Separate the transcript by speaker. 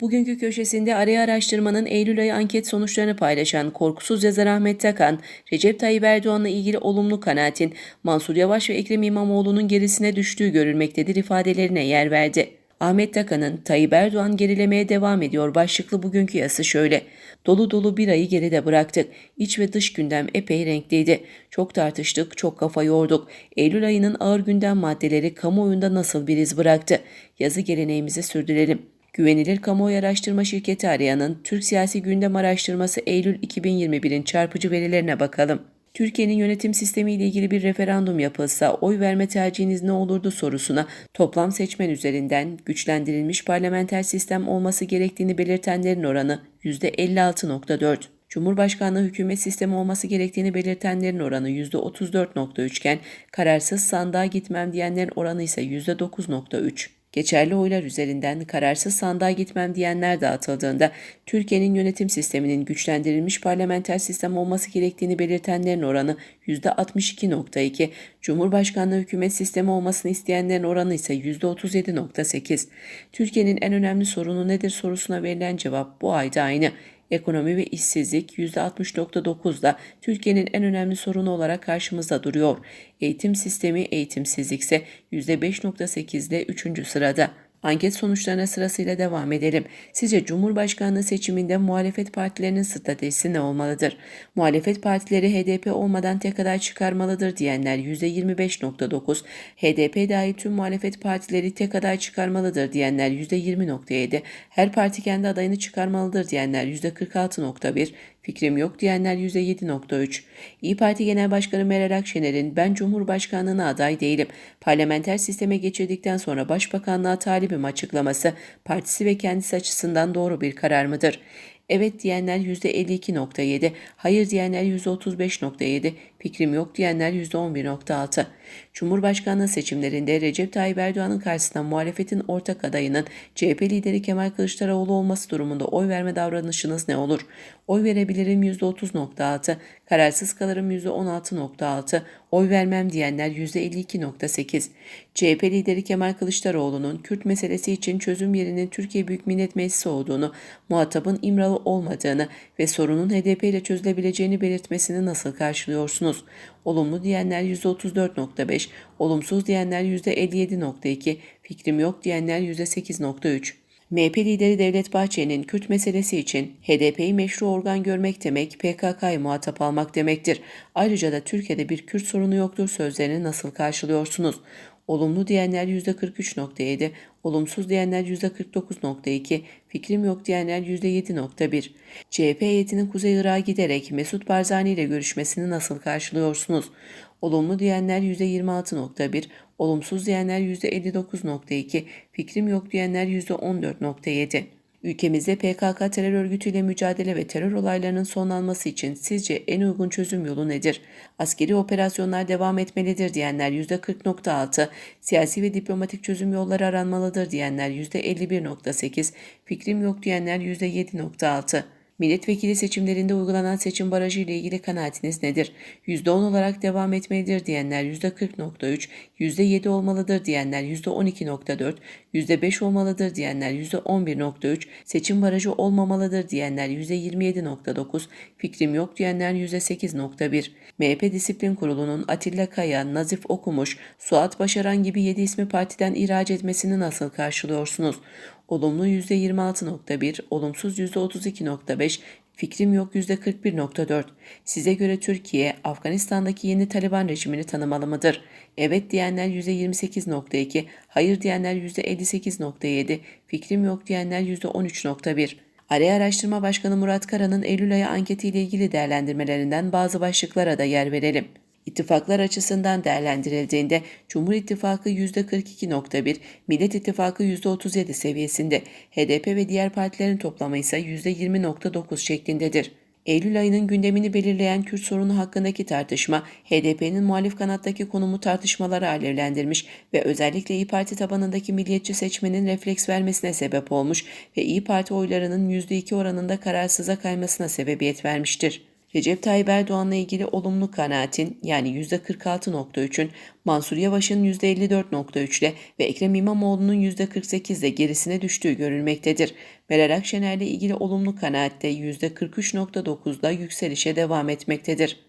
Speaker 1: Bugünkü köşesinde araya araştırmanın Eylül ayı anket sonuçlarını paylaşan korkusuz yazar Ahmet Takan, Recep Tayyip Erdoğan'la ilgili olumlu kanaatin Mansur Yavaş ve Ekrem İmamoğlu'nun gerisine düştüğü görülmektedir ifadelerine yer verdi. Ahmet Takan'ın Tayyip Erdoğan gerilemeye devam ediyor başlıklı bugünkü yazısı şöyle. Dolu dolu bir ayı geride bıraktık. İç ve dış gündem epey renkliydi. Çok tartıştık, çok kafa yorduk. Eylül ayının ağır gündem maddeleri kamuoyunda nasıl bir iz bıraktı? Yazı geleneğimizi sürdürelim. Güvenilir kamuoyu araştırma şirketi arayanın Türk Siyasi Gündem Araştırması Eylül 2021'in çarpıcı verilerine bakalım. Türkiye'nin yönetim sistemi ile ilgili bir referandum yapılsa oy verme tercihiniz ne olurdu sorusuna toplam seçmen üzerinden güçlendirilmiş parlamenter sistem olması gerektiğini belirtenlerin oranı %56.4. Cumhurbaşkanlığı hükümet sistemi olması gerektiğini belirtenlerin oranı %34.3 iken kararsız sandığa gitmem diyenlerin oranı ise %9.3. Geçerli oylar üzerinden kararsız sandığa gitmem diyenler dağıtıldığında Türkiye'nin yönetim sisteminin güçlendirilmiş parlamenter sistem olması gerektiğini belirtenlerin oranı %62.2, Cumhurbaşkanlığı hükümet sistemi olmasını isteyenlerin oranı ise %37.8. Türkiye'nin en önemli sorunu nedir sorusuna verilen cevap bu ayda aynı. Ekonomi ve işsizlik %60.9'da Türkiye'nin en önemli sorunu olarak karşımızda duruyor. Eğitim sistemi eğitimsizlik ise %5.8'de 3. sırada. Anket sonuçlarına sırasıyla devam edelim. Sizce Cumhurbaşkanlığı seçiminde muhalefet partilerinin stratejisi ne olmalıdır? Muhalefet partileri HDP olmadan tek aday çıkarmalıdır diyenler %25.9, HDP dahil tüm muhalefet partileri tek aday çıkarmalıdır diyenler %20.7, her parti kendi adayını çıkarmalıdır diyenler %46.1, fikrim yok diyenler %7.3. İyi Parti Genel Başkanı Meral Akşener'in ben Cumhurbaşkanlığına aday değilim. Parlamenter sisteme geçirdikten sonra Başbakanlığa talibim açıklaması partisi ve kendisi açısından doğru bir karar mıdır? Evet diyenler %52.7, hayır diyenler %35.7, fikrim yok diyenler %11.6. Cumhurbaşkanlığı seçimlerinde Recep Tayyip Erdoğan'ın karşısında muhalefetin ortak adayının CHP lideri Kemal Kılıçdaroğlu olması durumunda oy verme davranışınız ne olur? Oy verebilirim %30.6, kararsız kalırım %16.6, oy vermem diyenler %52.8. CHP lideri Kemal Kılıçdaroğlu'nun Kürt meselesi için çözüm yerinin Türkiye Büyük Millet Meclisi olduğunu, muhatabın İmralı olmadığını ve sorunun HDP ile çözülebileceğini belirtmesini nasıl karşılıyorsunuz? Olumlu diyenler %34.5, olumsuz diyenler %57.2, fikrim yok diyenler %8.3. MHP lideri Devlet Bahçeli'nin Kürt meselesi için HDP'yi meşru organ görmek demek PKK'yı muhatap almak demektir. Ayrıca da Türkiye'de bir Kürt sorunu yoktur sözlerini nasıl karşılıyorsunuz? Olumlu diyenler %43.7, olumsuz diyenler %49.2, fikrim yok diyenler %7.1. CHP heyetinin Kuzey Irak'a giderek Mesut Barzani ile görüşmesini nasıl karşılıyorsunuz? Olumlu diyenler %26.1, olumsuz diyenler %59.2, fikrim yok diyenler %14.7. Ülkemizde PKK terör örgütüyle mücadele ve terör olaylarının sonlanması için sizce en uygun çözüm yolu nedir? Askeri operasyonlar devam etmelidir diyenler %40.6, siyasi ve diplomatik çözüm yolları aranmalıdır diyenler %51.8, fikrim yok diyenler %7.6. Milletvekili seçimlerinde uygulanan seçim barajı ile ilgili kanaatiniz nedir? %10 olarak devam etmelidir diyenler %40.3, %7 olmalıdır diyenler %12.4, %5 olmalıdır diyenler %11.3, seçim barajı olmamalıdır diyenler %27.9, fikrim yok diyenler %8.1. MHP Disiplin Kurulu'nun Atilla Kaya, Nazif Okumuş, Suat Başaran gibi 7 ismi partiden ihraç etmesini nasıl karşılıyorsunuz? Olumlu %26.1, olumsuz %32.5, fikrim yok %41.4. Size göre Türkiye, Afganistan'daki yeni Taliban rejimini tanımalı mıdır? Evet diyenler %28.2, hayır diyenler %58.7, fikrim yok diyenler %13.1. Araya Araştırma Başkanı Murat Kara'nın Eylül ayı anketiyle ilgili değerlendirmelerinden bazı başlıklara da yer verelim. İttifaklar açısından değerlendirildiğinde Cumhur İttifakı %42.1, Millet İttifakı %37 seviyesinde, HDP ve diğer partilerin toplamı ise %20.9 şeklindedir. Eylül ayının gündemini belirleyen Kürt sorunu hakkındaki tartışma, HDP'nin muhalif kanattaki konumu tartışmaları alevlendirmiş ve özellikle İyi Parti tabanındaki milliyetçi seçmenin refleks vermesine sebep olmuş ve İyi Parti oylarının %2 oranında kararsıza kaymasına sebebiyet vermiştir. Recep Tayyip Erdoğan'la ilgili olumlu kanaatin yani %46.3'ün Mansur Yavaş'ın %54.3 ile ve Ekrem İmamoğlu'nun %48 ile gerisine düştüğü görülmektedir. Meral Akşener'le ilgili olumlu kanaatte %43.9'da yükselişe devam etmektedir.